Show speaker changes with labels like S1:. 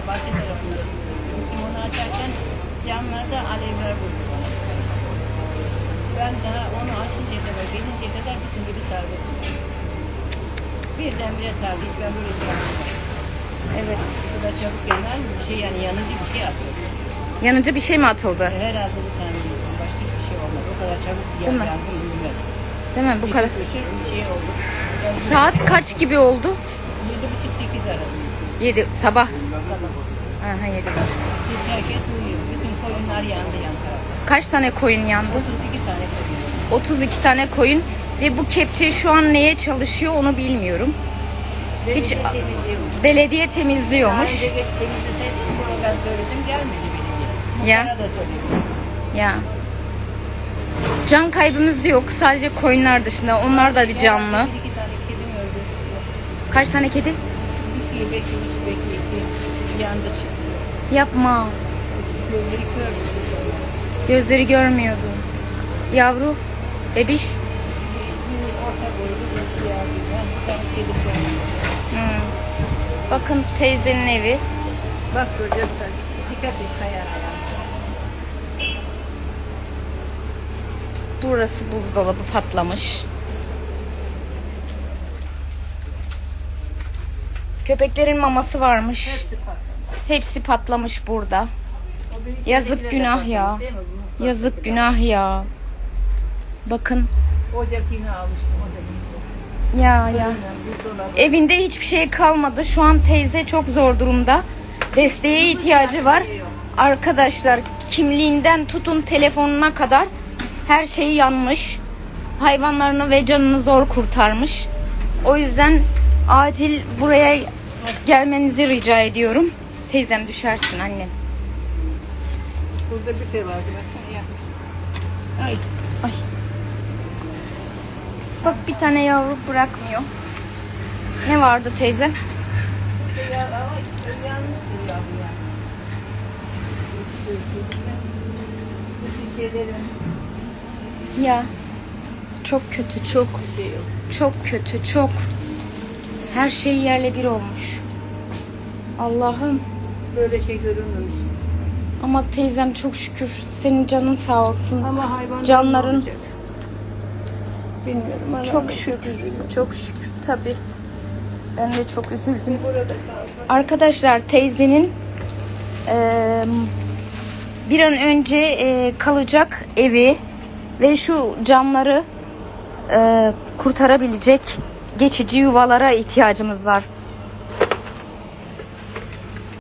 S1: işte bahçe tarafında. Gittim onu açarken camlarda alevler vurdu bana. Ben daha onu açınca kadar, gelince kadar bütün gibi sardı. Birdenbire sardı. Hiç ben böyle şey yapmadım.
S2: Evet.
S1: Bu kadar çabuk yanar? Bir şey yani yanıcı bir şey atıyor.
S2: Yanıcı bir şey mi atıldı?
S1: Herhalde bu tane değil. Başka hiçbir şey olmadı. O kadar çabuk
S2: Değil mi?
S1: yan, yangın.
S2: Değil mi? Bu
S1: Bir
S2: kadar.
S1: bir şey oldu. Yani
S2: Saat kaç gibi oldu?
S1: Yedi buçuk sekiz arası.
S2: 7 sabah. Aha 7.
S1: Hiç herkes uyuyor. Bütün koyunlar yandı yan tarafta.
S2: Kaç tane koyun yandı?
S1: 32 tane koyun.
S2: 32 tane koyun ve bu kepçe şu an neye çalışıyor onu bilmiyorum. Hiç-
S1: Belediye temizliyormuş.
S2: Belediye
S1: Daha
S2: temizliyormuş.
S1: önce temizleseydim bunu ben söyledim gelmedi belediye.
S2: Ya.
S1: Muhtara da söyledim.
S2: Ya. Can kaybımız yok. Sadece koyunlar dışında. Onlar da bir canlı.
S1: Herhalde Bir iki tane kedim öldü.
S2: Kaç tane kedi?
S1: İki beklemiş bekleyip yandı çıktı.
S2: Yapma.
S1: Gözleri bir şey.
S2: Gözleri görmüyordu. Yavru, bebiş.
S1: Orta boylu bir.
S2: Hmm. Bakın teyzenin evi.
S1: Bak göreceğiz sen. Dikkat et ayağına.
S2: Burası buzdolabı patlamış. Köpeklerin maması varmış.
S1: Hepsi patladı.
S2: Hepsi patlamış burada. Yazık günah ya.
S1: patlamış,
S2: Yazık günah ya. Bakın.
S1: Ocak yine almıştım ocak.
S2: Ya ya.
S1: Buzdolabı.
S2: Evinde hiçbir şey kalmadı. Şu an teyze çok zor durumda. Desteğe ihtiyacı var. Arkadaşlar kimliğinden tutun telefonuna kadar her şey yanmış. Hayvanlarını ve canını zor kurtarmış. O yüzden acil buraya gelmenizi rica ediyorum. Teyzem düşersin annem.
S1: Burada büfe vardı baksana ya. Ay.
S2: Ay. Bak bir tane yavru bırakmıyor. Ne vardı teyze?
S1: Ya,
S2: çok kötü çok.
S1: şey.
S2: Çok kötü, çok. Her şey yerle bir olmuş. Allah'ım.
S1: Böyle şey görülmemiş.
S2: Ama teyzem çok şükür senin canın sağ olsun.
S1: Ama hayvan
S2: Canların-
S1: Bilmiyorum. ama
S2: Çok şükür, çok şükür tabii. Ben de çok üzüldüm. Arkadaşlar teyzenin eee, bir an önce eee, kalacak evi ve şu canları eee, kurtarabilecek geçici yuvalara ihtiyacımız var.